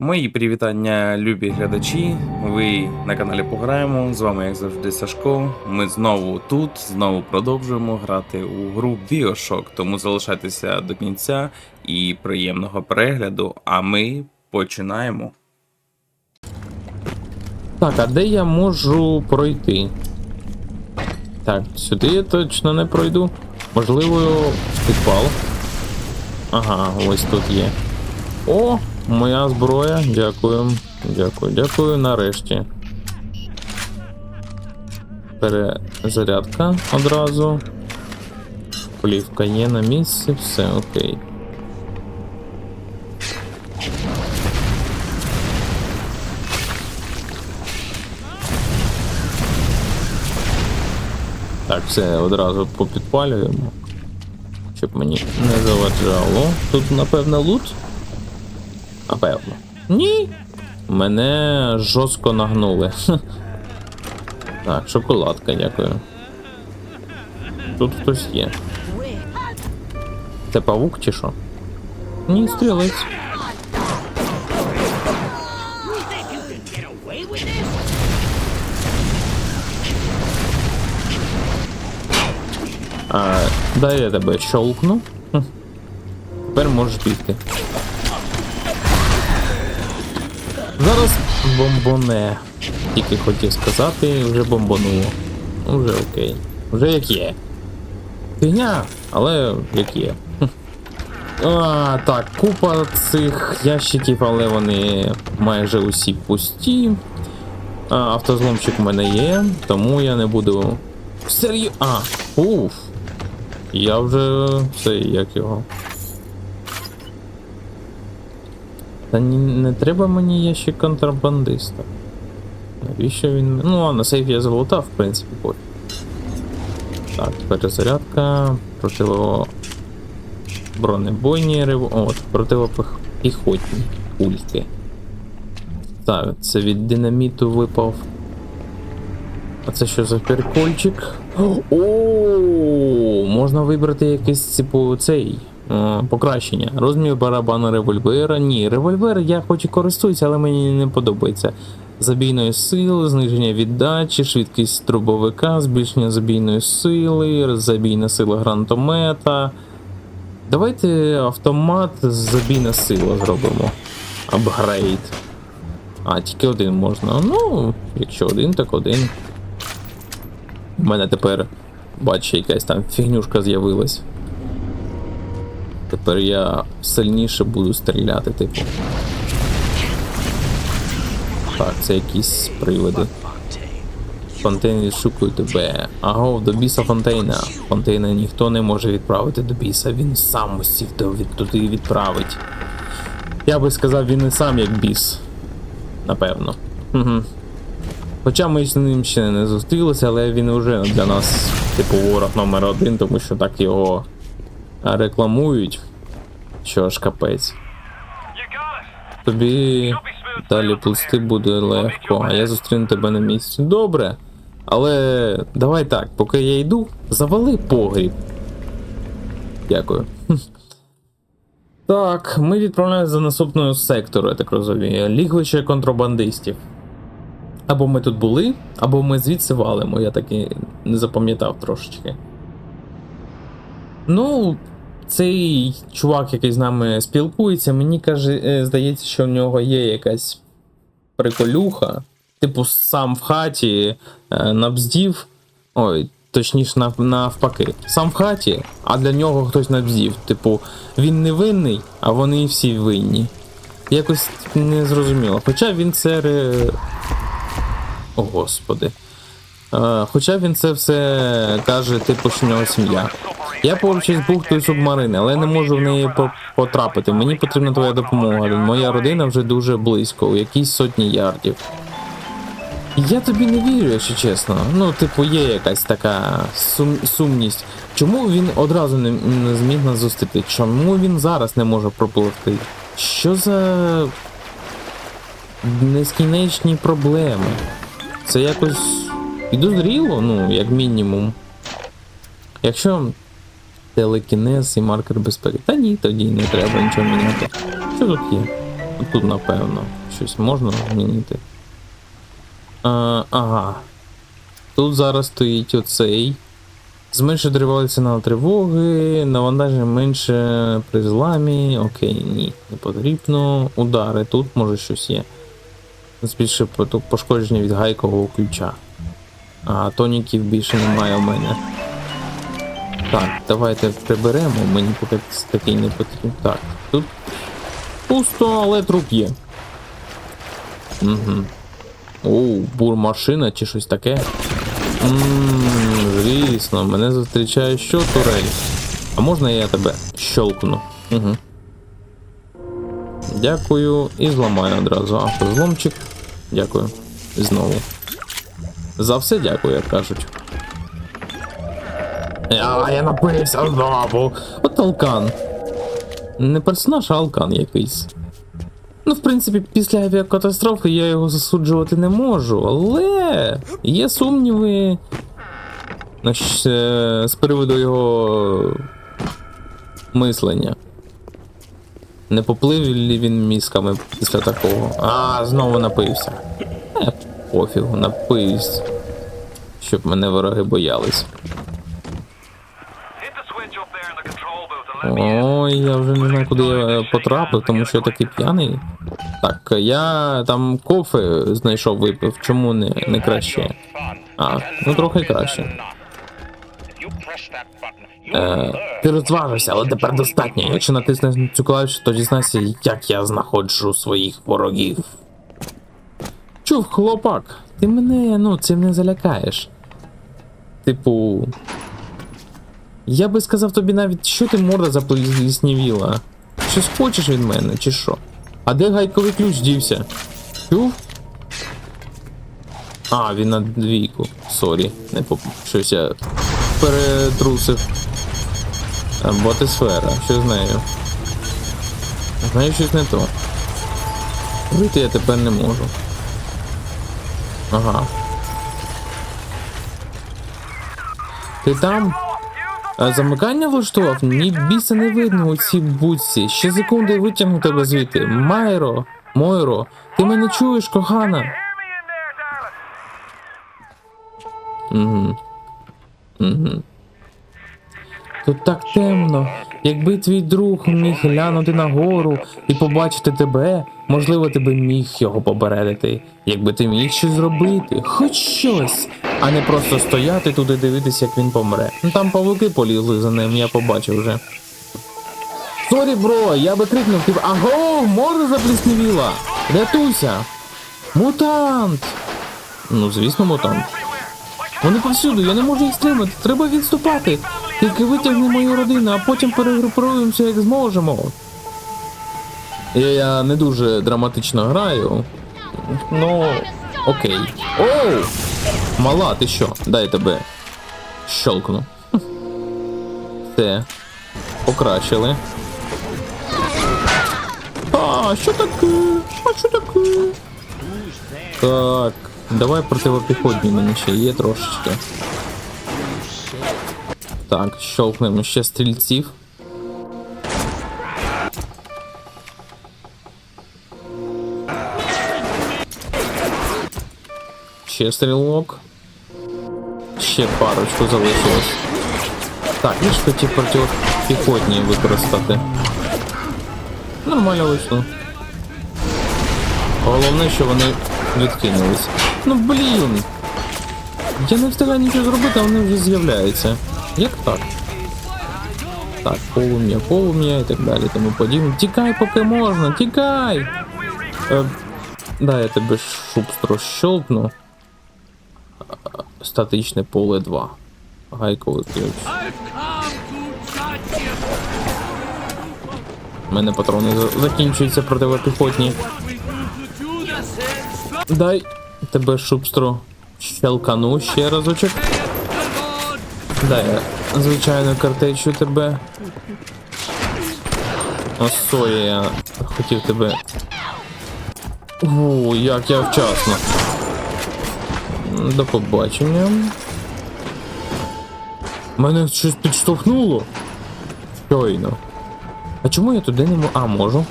Мої привітання, любі глядачі. Ви на каналі Пограємо. З вами, як завжди, Сашко. Ми знову тут, знову продовжуємо грати у гру Bioshock, тому залишайтеся до кінця і приємного перегляду. А ми починаємо. Так, а де я можу пройти? Так, сюди я точно не пройду. Можливо, підпал. Ага, ось тут є. О, моя зброя. Дякую. Дякую, дякую. Нарешті. Перезарядка одразу. Плівка є на місці, все окей. Так, все, одразу попідпалюємо. Щоб мені не заваджало. Тут, напевно, лут? Напевно. Ні. Мене жорстко нагнули. Так, шоколадка, дякую. Тут хтось є. Це павук чи що? Ні, стрілець. А, дай я тебе щолкну. Тепер можеш бігти. Зараз бомбоне. Тільки хотів сказати, вже бомбонуло. Ну, Вже окей. Вже як є. Фігня, але як є. А, так, купа цих ящиків, але вони майже усі пусті. А, автозломчик у мене є, тому я не буду. Серйо. А, уф. Я вже цей, як його. Та ні, не треба мені є ще контрабандиста. Навіщо він. Ну ладно, сейф я залутав, в принципі, пофіг. Так, перезарядка, противо. Бронебойні рев... От, противопіхотні кульки. Так, це від динаміту випав. А це що за прикольчик? О, можна вибрати якийсь, типу, цей покращення. Розмір барабану револьвера. Ні, револьвер я хоч і користуюся, але мені не подобається. Забійної сили, зниження віддачі, швидкість трубовика, збільшення забійної сили, забійна сила гранатомета. Давайте автомат забійна сила зробимо. Апгрейд. А, тільки один можна. Ну, якщо один, так один. У мене тепер, бач, якась там фігнюшка з'явилась. Тепер я сильніше буду стріляти, типу. Так, це якісь приводи. Фонтейн відшукує тебе. Аго, до біса Фонтейна. Фонтейна ніхто не може відправити до біса, він сам усіх туди відправить. Я би сказав, він і сам як біс. Напевно. Угу. Хоча ми з ним ще не зустрілися, але він вже для нас, типу, ворог номер один, тому що так його рекламують. Що ж капець. Тобі далі плисти буде легко, а я зустріну тебе на місці. Добре. Але давай так, поки я йду, завали погріб. Дякую. Так, ми відправляємося за наступною сектору, я так розумію. Лігвище контрабандистів. Або ми тут були, або ми звідси валимо, я таки не запам'ятав трошечки. Ну, цей чувак, який з нами спілкується, мені каже, е, здається, що в нього є якась приколюха. Типу, сам в хаті е, набздів. Ой, точніше, нав- навпаки. Сам в хаті, а для нього хтось набздів. Типу, він не винний, а вони всі винні. Якось не зрозуміло. Хоча він це ре... О, господи. Е, хоча він це все каже, типу, що в нього сім'я. Я поруч із бухтою субмарини, але не можу в неї потрапити. Мені потрібна твоя допомога. Моя родина вже дуже близько, у якійсь сотні ярдів. Я тобі не вірю, якщо чесно. Ну, типу, є якась така сум... сумність. Чому він одразу не, не зміг нас зустріти? Чому він зараз не може пропливти? Що за нескінченні проблеми? Це якось підозріло, ну, як мінімум. Якщо телекінез і маркер безпеки. Та ні, тоді не треба нічого міняти. Що тут є? Тут, напевно, щось можна змінити. А, ага. Тут зараз стоїть оцей. Зменшує тривалий сигнал тривоги, навантаження менше при зламі. Окей, ні, не потрібно. Удари, тут може щось є. Тут пошкодження від гайкового ключа. А тоніків більше немає у мене. Так, давайте приберемо, мені поки такий не потрібен. Так, тут пусто, але труп є. Угу. Оу, бурмашина чи щось таке. Ммм, звісно, мене зустрічає що турель. А можна я тебе щелкну? Угу. Дякую і зламаю одразу. Автозломчик. Дякую. Знову. За все дякую, як кажуть. А, я напився знову. От алкан. Не персонаж, а алкан якийсь. Ну, в принципі, після авіакатастрофи я його засуджувати не можу, але є сумніви е, з приводу його мислення. Не поплив лі він мізками після такого. А, знову напився. Е, пофігу, напився. Щоб мене вороги боялись. Ой, я вже не знаю, куди я потрапив, тому що я такий п'яний. Так, я там кофе знайшов випив, чому не, не краще? А, ну трохи краще. Е, ти розважився, але тепер достатньо. Якщо натиснеш на цю клавішу, то дізнайся, як я знаходжу своїх ворогів. Чув, хлопак, ти мене, ну, цим не залякаєш. Типу. Я би сказав тобі навіть, що ти морда запліснівіла. Щось хочеш від мене, чи що? А де гайковий ключ дівся? Чув? А, він на двійку. Сорі, не поп... щось я перетрусив. Ботисфера, що з нею? Знаю щось не то. Вийти я тепер не можу. Ага. Ти там? Замикання влаштував? Ні біса не видно у цій будці. Ще секунди витягну тебе звідти. Майро, Мойро, ти мене чуєш, кохана? Тут так темно. Якби твій друг міг глянути нагору і побачити тебе, можливо, ти би міг його попередити. Якби ти міг щось зробити, хоч щось, а не просто стояти тут і дивитися, як він помре. Ну там павуки полізли за ним, я побачив вже. Сорі, бро, я би крикнув, типу, аго, морда запліснівіла! Рятуйся! Мутант! Ну, звісно, мутант. Вони повсюду, я не можу їх стримати, треба відступати. Тільки витягни мою родину, а потім перегрупуємося як зможемо. Я, я не дуже драматично граю. Ну, окей. Оу! Мала, ти що? Дай тебе щелкну. Все. Покращили. А, що таке? А що таке? Так, давай противопіхотні мене ще є трошечки. Так, щелкнемо ще стрільців. Ще стрілок. Ще парочку залишилось. Так, я ж хотів протипіхотні використати. Нормально вийшло. Головне, що вони відкинулись. Ну блін. Я не встигаю нічого зробити, а вони вже з'являються. Як так? Так, полум'я, полум'я і так далі, тому подібне. Тікай, поки можна, тікай! Е, да, я тебе шубстро щелкну. Статичне поле 2. Гайковий ключ. У мене патрони закінчуються противопіхотні. Дай тебе шубстро щелкану ще разочок. Дай я звичайно картечу тебе. Осо, я хотів тебе. О, як я вчасно. До побачення. Мене щось підштовхнуло. Щойно. А чому я туди не можу? А, можу.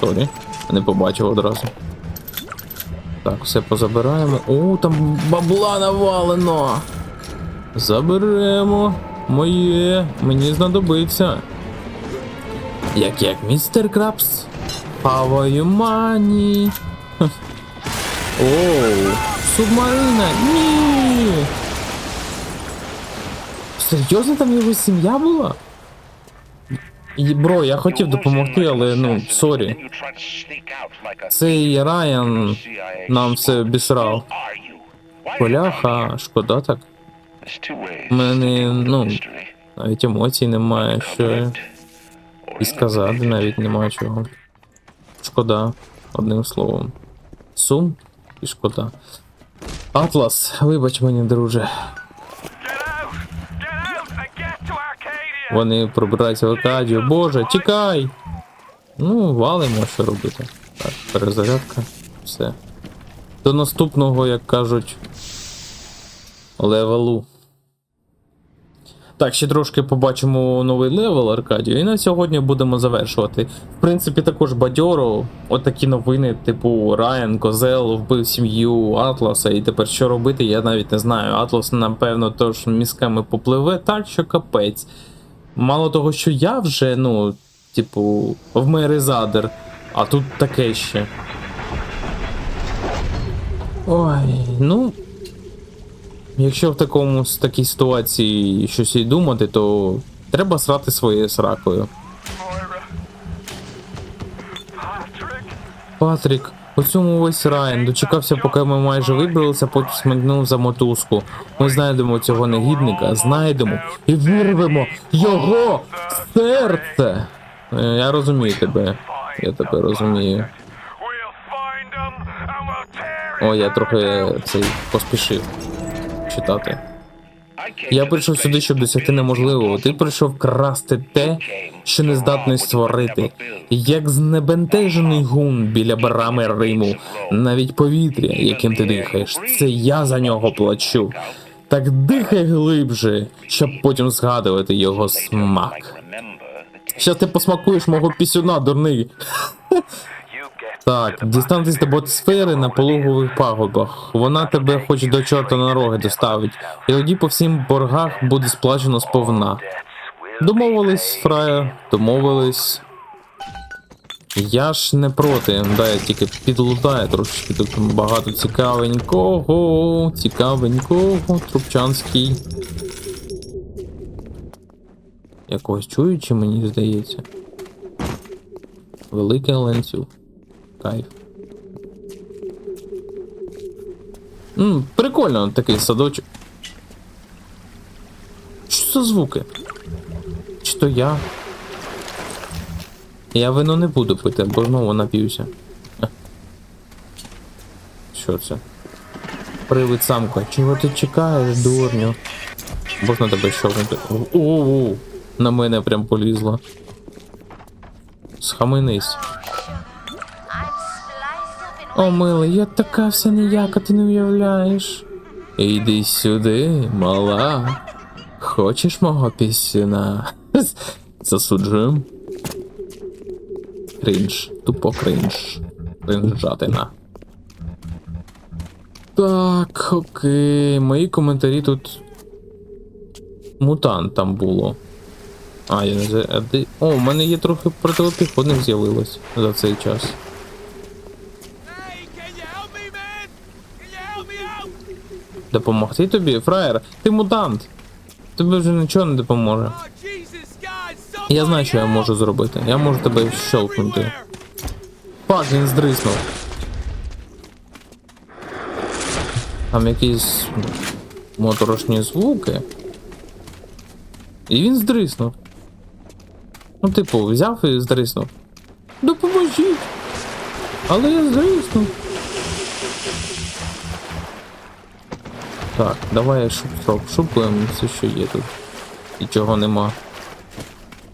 сорі. Не побачив одразу. Так, все позабираємо. О, там бабла навалено. Заберемо. Моє. Мені знадобиться. Як як містер Крабс. Хаваю мані. Оу, субмарина. Ні. Серйозно там його сім'я була? Бро, я хотів допомогти, але ну, сорі. Цей Райан нам все обісрав. Поляха, шкода так. У мене, ну, Навіть емоцій немає, що і сказати навіть немає чого. Шкода, одним словом. Сум і шкода. Атлас, вибач мені, друже. Вони пробираються в Аркадію. Боже, тікай! Ну, валимо, що робити. Так, перезарядка, все. До наступного, як кажуть, левелу. Так, ще трошки побачимо новий левел Аркадію, і на сьогодні будемо завершувати. В принципі, також бадьоро. Отакі новини, типу Райан, Козел вбив сім'ю Атласа, і тепер що робити, я навіть не знаю. Атлас, напевно, тож мізками попливе, так що капець. Мало того, що я вже, ну, типу, в Мерезадер, а тут таке ще. Ой, ну. Якщо в такому в такій ситуації щось і думати, то треба срати своєю сракою. Патрік, у цьому весь Райан дочекався, поки ми майже вибралися, потім смикнув за мотузку. Ми знайдемо цього негідника, знайдемо і вирвемо його серце. Я розумію тебе. Я тебе розумію. О, я трохи цей поспішив читати. Я прийшов сюди, щоб досягти неможливого. Ти прийшов красти те, що не здатний створити. Як знебентежений гун біля брами Риму, навіть повітря, яким ти дихаєш, це я за нього плачу. Так дихай глибше, щоб потім згадувати його смак. Щас ти посмакуєш мого пісюна, дурний. Так, дістаньтесь до ботосфери на пологових пагорбах. Вона тебе хоч до чорта на роги доставить, і тоді по всім боргах буде сплачено сповна. Домовились, фраєр, домовились. Я ж не проти, да, я тільки підлутаю трошечки тут багато цікавенького, цікавенького, трубчанський. Якогось чую, чи мені здається. Великий ланцюг. Кайф. М, прикольно такий садочок. Що за звуки? Чи то я? Я вино не буду пити, бо знову нап'юся. Що це? Привид самка. Чого ти чекаєш, дурню? Можна тебе щовнути. О, на мене прям полізла. Схаменись. О, милий, я така вся ніяка, ти не уявляєш. Іди сюди, мала. Хочеш мого пісюна? Засуджуєм. Крінж, тупо крінж. Крінжатина. Так, окей. Мої коментарі тут. Мутант там було. А, я не знаю. О, у мене є трохи протипіхотних з'явилось за цей час. Допомогти тобі, фраєр, ти мутант. Тобі вже нічого не допоможе. Я знаю, що я можу зробити. Я можу тебе щелкнути. Пак, він здриснув. Там якісь моторошні звуки. І він здриснув. Ну, типу, взяв і здриснув. Допоможіть! Але я здриснув. Так, давай шуп, шуп, шупуємо все, що є тут. І чого нема.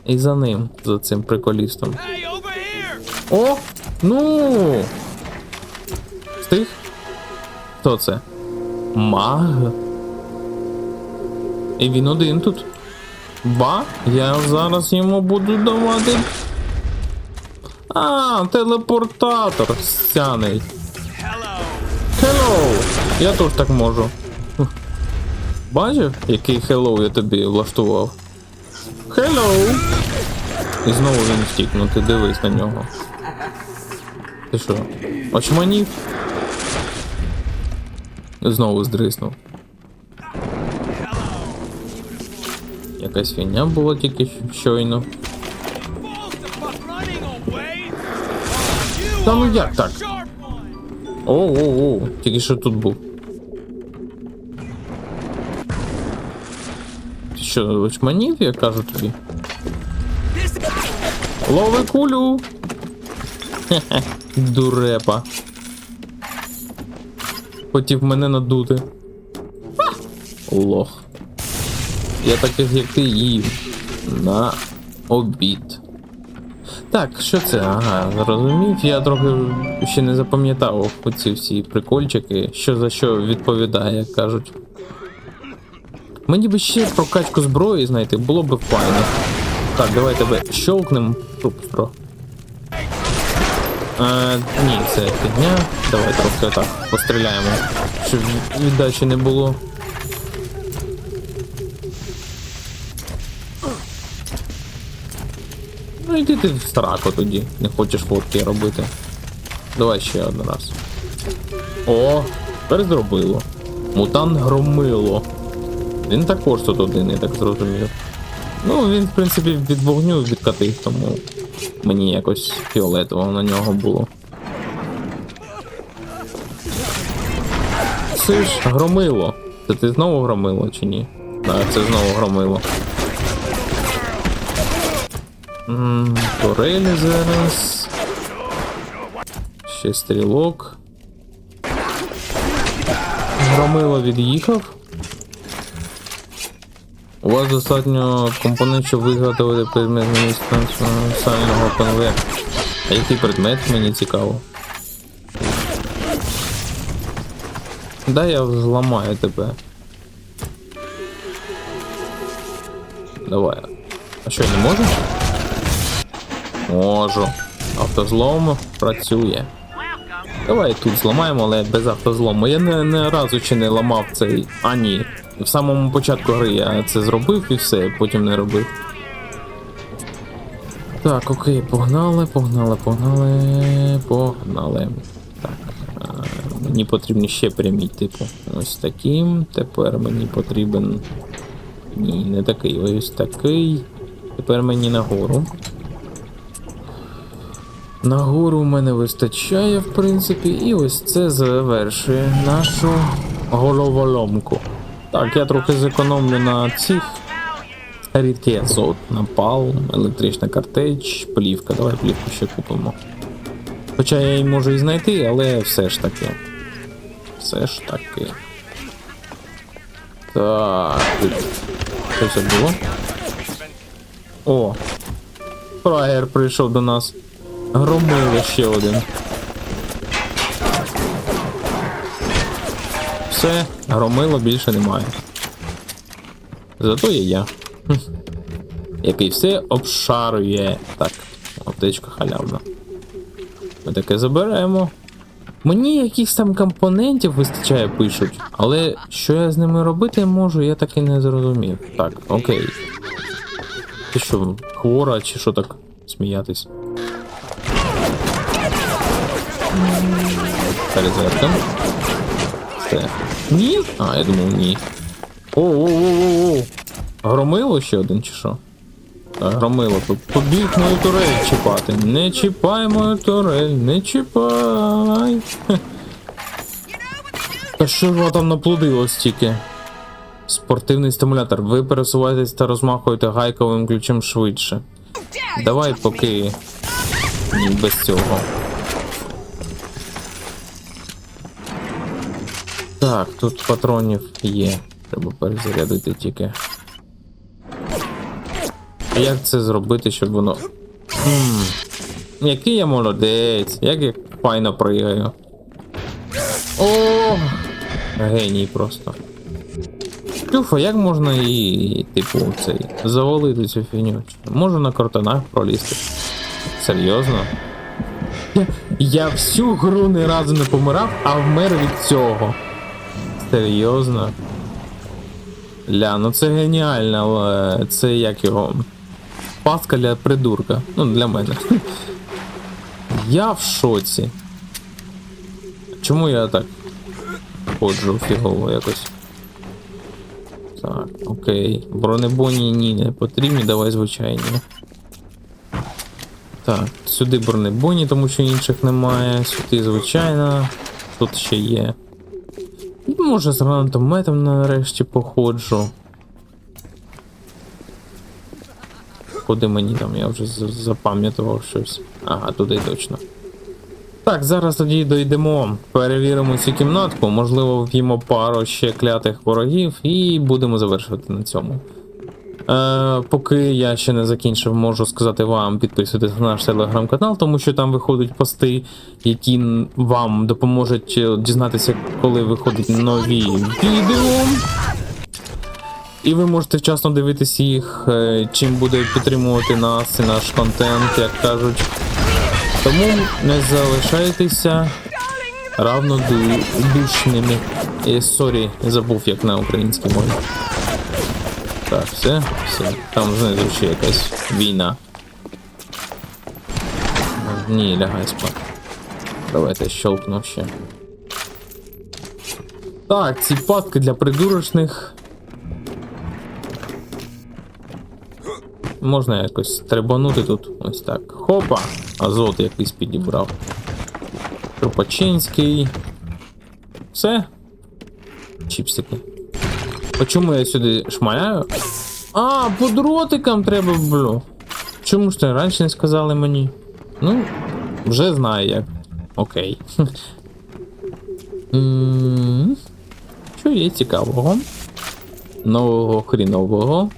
І за ним, за цим приколістом. О! Ну! Встиг? Хто це? Маг? І він один тут. Ба, я зараз йому буду давати. А, телепортатор стяний. Hello. Hello! Я теж так можу. Бачив, який hello я тобі влаштував? Hello! І знову він втік, ну ти дивись на нього. Ти що? Очманів? Знову здриснув. Якась фігня була тільки щойно. Та ну як так? Оу-оу-оу, тільки що тут був. Що, очманів, я кажу тобі? Лови кулю! Хе-хе, дурепа. Хотів мене надути. Лох. Я таких, як ти їв. На обід. Так, що це? Ага, зрозумів. Я трохи ще не запам'ятав оці всі прикольчики, що за що відповідає, як кажуть. Мені би ще прокачку зброї знайти, було б файно. Так, давай тебе щелкнем. Про. Е, ні, це фігня. Давай трохи так постріляємо, щоб віддачі не було. Ну йди ти в сраку тоді, не хочеш фотки робити. Давай ще один раз. О, тепер зробило. Мутант громило. Він також тут один, я так зрозумів. Ну, він, в принципі, від вогню відкатив, тому мені якось фіолетово на нього було. Це ж громило. Це ти знову громило чи ні? Так, це знову громило. М, Турелі зараз. Ще стрілок. Громило від'їхав. У вас достатньо компонент, щоб виготовити предмет універсального ПНВ. А який предмет мені цікаво? Да, я зламаю тебе. Давай. А що, не можеш? Можу. Автозлом працює. Давай тут зламаємо, але без автозлому. Я не, не разу ще не ламав цей. А ні. В самому початку гри я це зробив і все, потім не робив. Так, окей, погнали, погнали, погнали, погнали. Так. Мені потрібні ще прямі, типу. Ось таким. Тепер мені потрібен. Ні, не такий, ось такий. Тепер мені нагору. Нагору у мене вистачає, в принципі, і ось це завершує нашу головоломку. Так, я трохи зекономлю на цих рідкий азот, напал, електрична картеч, плівка. Давай плівку ще купимо. Хоча я її можу і знайти, але все ж таки. Все ж таки. Так. Що це було? О! Фраєр прийшов до нас. Громило ще один. Все, громило більше немає. Зато є я. Який все обшарює. Так, аптечка халявна. Ми таке заберемо. Мені якихось там компонентів вистачає, пишуть, але що я з ними робити можу, я так і не зрозумів. Так, окей. Ти що, хвора чи що так сміятись? Перезарядка. Все. Ні? А, я думав, ні. О-о-о-о-о. Громило ще один чи що? Так, громило, тут побіг мою турель чіпати. Не чіпай мою турель, не чіпай. Та що воно там наплодило стільки? Спортивний стимулятор. Ви пересуваєтесь та розмахуєте гайковим ключем швидше. Давай поки ні, без цього. Так, тут патронів є. Треба перезарядити тільки. Як це зробити, щоб воно. Хм. Який я молодець, як я файно пригаю. О! Геній просто. Тюфа, як можна і, типу, цей, завалити цю фігню? Можу на картонах пролізти. Серйозно? Я, я всю гру ні разу не помирав, а вмер від цього. Серйозно? Ля, ну це геніально, це як його. Паска для придурка. Ну, для мене. Я в шоці. Чому я так ходжу фігово якось? Так, окей. Бронебойні ні, не потрібні, давай звичайні. Так, сюди бронебойні, тому що інших немає. Сюди звичайно. Тут ще є. Може з гранатометом нарешті походжу. Куди мені там, я вже запам'ятував щось. Ага, туди точно. Так, зараз тоді дійдемо, перевіримо цю кімнатку, можливо, вб'ємо пару ще клятих ворогів і будемо завершувати на цьому. Е, поки я ще не закінчив, можу сказати вам підписуйтесь на наш телеграм-канал, тому що там виходять пости, які вам допоможуть е, дізнатися, коли виходять нові відео. І ви можете вчасно дивитися їх, е, чим буде підтримувати нас і наш контент, як кажуть. Тому не залишайтеся равнодушними. Е, Сорі, забув як на українській мові. Так, все, все. Там знизу ще якась війна. Ні, лягай спати. Давайте щелкну ще. Так, ці патки для придурочних. Можна якось стрибанути тут. Ось так. Хопа! Азот якийсь підібрав. Трупачинський. Все. Чіпсики. А чому я сюди шмаляю? А, по дротикам треба, блю. Чому ж ти раніше не сказали мені? Ну, вже знаю як. Окей. Що є цікавого? Нового хрінового.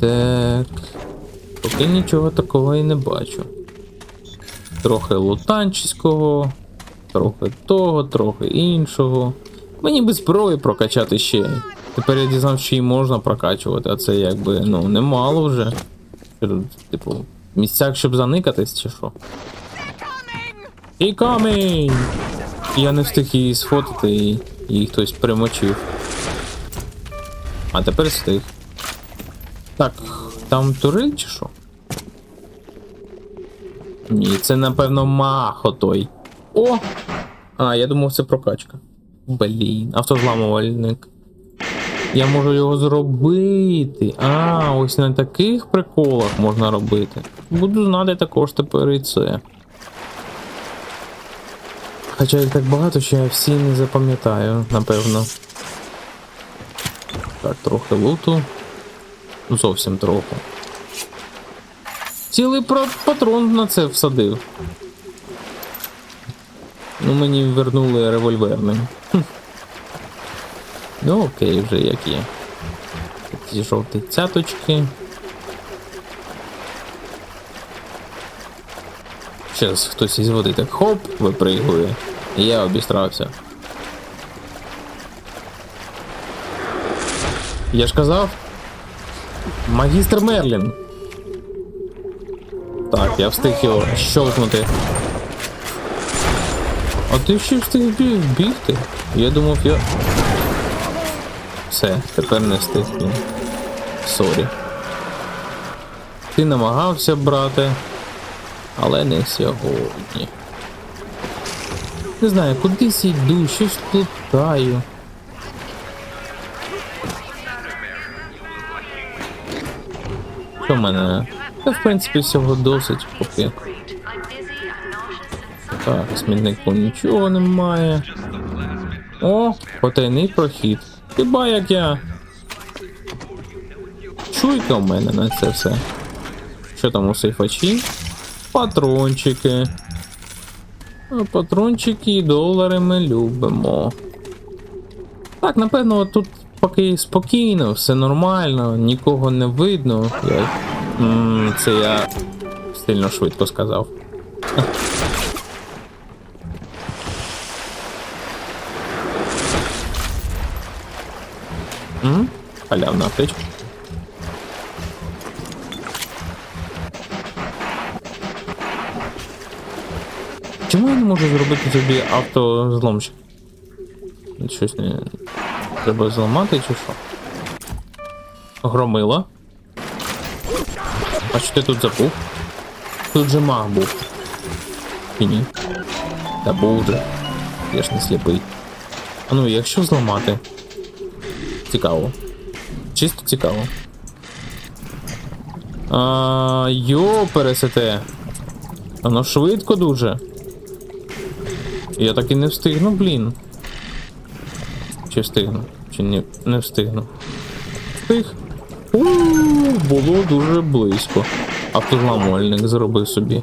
Так. Поки нічого такого і не бачу. Трохи лутанчиського, трохи того, трохи іншого. Мені би зброї прокачати ще. Тепер я дізнав, що її можна прокачувати, а це якби, ну, немало вже. Типу, місцях, щоб заникатись, чи що? І камінь! Я не встиг її сфотити і її хтось примочив. А тепер встиг. Так, там турель чи що? Ні, це напевно махо той. О! А, я думав, це прокачка. Блін, автозламувальник. Я можу його зробити. А, ось на таких приколах можна робити. Буду знати також тепер і це. Хоча їх так багато, що я всі не запам'ятаю, напевно. Так, трохи луту. Зовсім трохи. Цілий про- патрон на це всадив. Ну, мені вернули револьверний. Ну, окей, вже як є. Ці жовті цяточки. Зараз хтось із води так хоп, випригує. І я обістрався. Я ж казав. Магістр Мерлін. Так, я встиг його щелкнути. А ти ще встиг бі- бігти? Я думав, я. Все, тепер не встиг. блін. Сорі. Ти намагався, брате, але не сьогодні. Не знаю, кудись йду, щось плутаю. Що в мене? Та в принципі всього досить поки. Так, смітнику нічого немає. О, потайний прохід. Хіба як я. Чуйка в мене на це все. Що там у сейфачі? Патрончики. Патрончики і долари ми любимо. Так, напевно, тут поки спокійно, все нормально, нікого не видно. Я... М, Це я сильно швидко сказав. М? Халявна аптечка. чому я не можу зробити собі автозломчик? Щось не. Треба зламати чи що? Громила. А що ти тут забув? Тут же маг був. Чи ні? Та був же. Я ж не сліпий. А ну, якщо зламати. Цікаво. Чисто цікаво. А, йо, пересете. Воно швидко дуже. Я так і не встигну, блін. Чи встигну? Чи ні, не встигну. Встиг. У, було дуже близько. Автозламувальник зробив собі.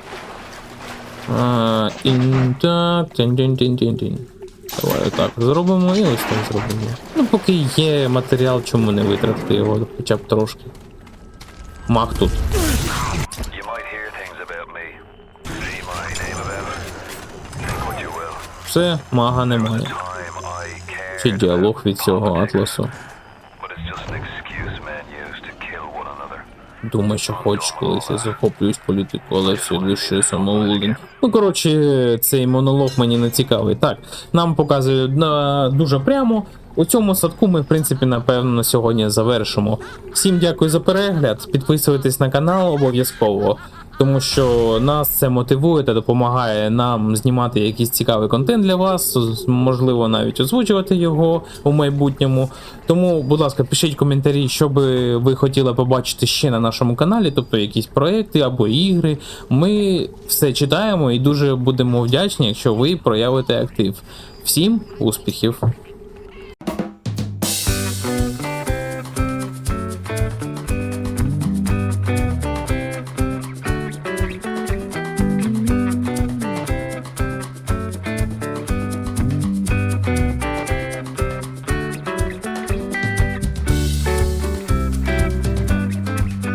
А, ін, так, тин тин тин тин тин Давай отак зробимо і ось так зробимо. Ну, поки є матеріал, чому не витратити його хоча б трошки. Мах тут. Все, мага немає. Чи діалог від цього атласу. Думай, що хочеш, колись я захоплююсь політикою, але все лише самоволодінь. Ну, коротше, цей монолог мені не цікавий. Так, нам показують на, дуже прямо. У цьому садку ми, в принципі, напевно, на сьогодні завершимо. Всім дякую за перегляд. Підписуйтесь на канал обов'язково. Тому що нас це мотивує та допомагає нам знімати якийсь цікавий контент для вас, можливо, навіть озвучувати його у майбутньому. Тому, будь ласка, пишіть коментарі, що би ви хотіли побачити ще на нашому каналі, тобто якісь проекти або ігри. Ми все читаємо і дуже будемо вдячні, якщо ви проявите актив. Всім успіхів!